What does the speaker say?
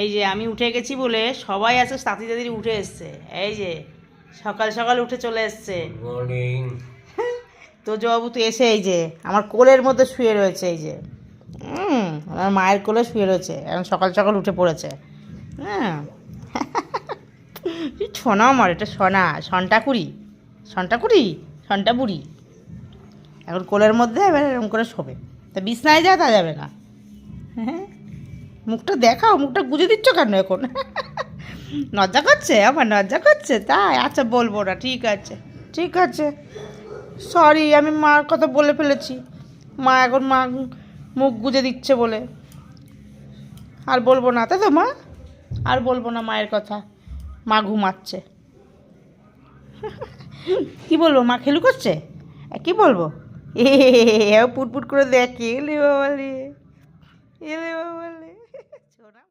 এই যে আমি উঠে গেছি বলে সবাই আছে সাথী দাদির উঠে এসছে। এই যে সকাল সকাল উঠে চলে এসছে। তো জবাবু তো এসে এই যে আমার কোলের মধ্যে শুয়ে রয়েছে এই যে। আমার মায়ের কোলে শুয়ে রয়েছে এখন সকাল সকাল উঠে পড়েছে। হ্যাঁ। সোনা আমার এটা সোনা সনটা কুড়ি সনটা কুড়ি সনটা বুড়ি এখন কোলের মধ্যে এবার এরকম করে শোবে। তা বিছনায় যায় তা যাবে না। হ্যাঁ। মুখটা দেখাও মুখটা গুজে দিচ্ছ কেন এখন লজ্জা করছে আমার লজ্জা করছে তাই আচ্ছা বলব না ঠিক আছে ঠিক আছে সরি আমি মার কথা বলে ফেলেছি মা এখন মা মুখ গুজে দিচ্ছে বলে আর বলব না তাই তো মা আর বলব না মায়ের কথা মা ঘুমাচ্ছে কি বলব মা খেলু করছে কি বলব এ পুটপুট করে দেখে এলে বাবা এলে বাবা না